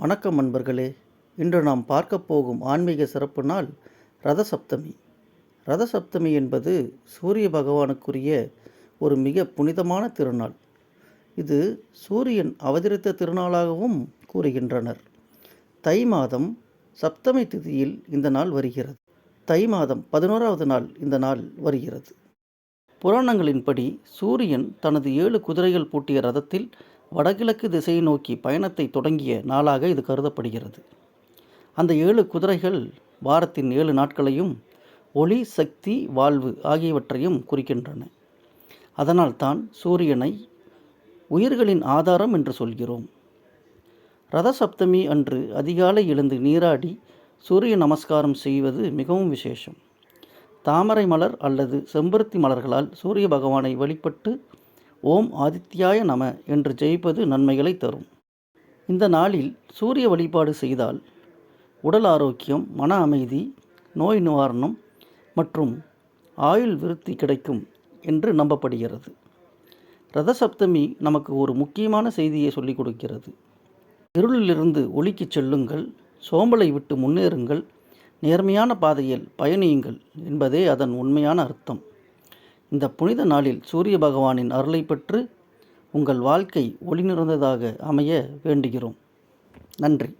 வணக்கம் நண்பர்களே. இன்று நாம் பார்க்க போகும் ஆன்மீக சிறப்பு நாள் ரத சப்தமி ரத சப்தமி என்பது சூரிய பகவானுக்குரிய ஒரு மிக புனிதமான திருநாள். இது சூரியன் அவதரித்த திருநாளாகவும் கூறுகின்றனர். தை மாதம் சப்தமி திதியில் இந்த நாள் வருகிறது. தை மாதம் பதினோராவது நாள் இந்த நாள் வருகிறது. புராணங்களின்படி சூரியன் தனது ஏழு குதிரைகள் பூட்டிய ரதத்தில் வடகிழக்கு திசையை நோக்கி பயணத்தை தொடங்கிய நாளாக இது கருதப்படுகிறது. அந்த ஏழு குதிரைகள் வாரத்தின் ஏழு நாட்களையும் ஒளி சக்தி வாழ்வு ஆகியவற்றையும் குறிக்கின்றன. அதனால் தான் சூரியனை உயிர்களின் ஆதாரம் என்று சொல்கிறோம். ரத சப்தமி அன்று அதிகாலை எழுந்து நீராடி சூரிய நமஸ்காரம் செய்வது மிகவும் விசேஷம். தாமரை மலர் அல்லது செம்பருத்தி மலர்களால் சூரிய பகவானை வழிபட்டு ஓம் ஆதித்யாய நம என்று ஜெயிப்பது நன்மைகளை தரும். இந்த நாளில் சூரிய வழிபாடு செய்தால் உடல் ஆரோக்கியம் மன அமைதி நோய் நிவாரணம் மற்றும் ஆயுள் விருத்தி கிடைக்கும் என்று நம்பப்படுகிறது. ரத சப்தமி நமக்கு ஒரு முக்கியமான செய்தியை சொல்லிக் கொடுக்கிறது. இருளிலிருந்து ஒளிக்கு செல்லுங்கள் சோம்பலை விட்டு முன்னேறுங்கள் நேர்மையான பாதையில் பயணியுங்கள் என்பதே அதன் உண்மையான அர்த்தம். இந்த புனித நாளில் சூரிய பகவானின் அருளை பெற்று உங்கள் வாழ்க்கை ஒளி நிறைந்ததாக அமைய வேண்டுகிறோம். நன்றி.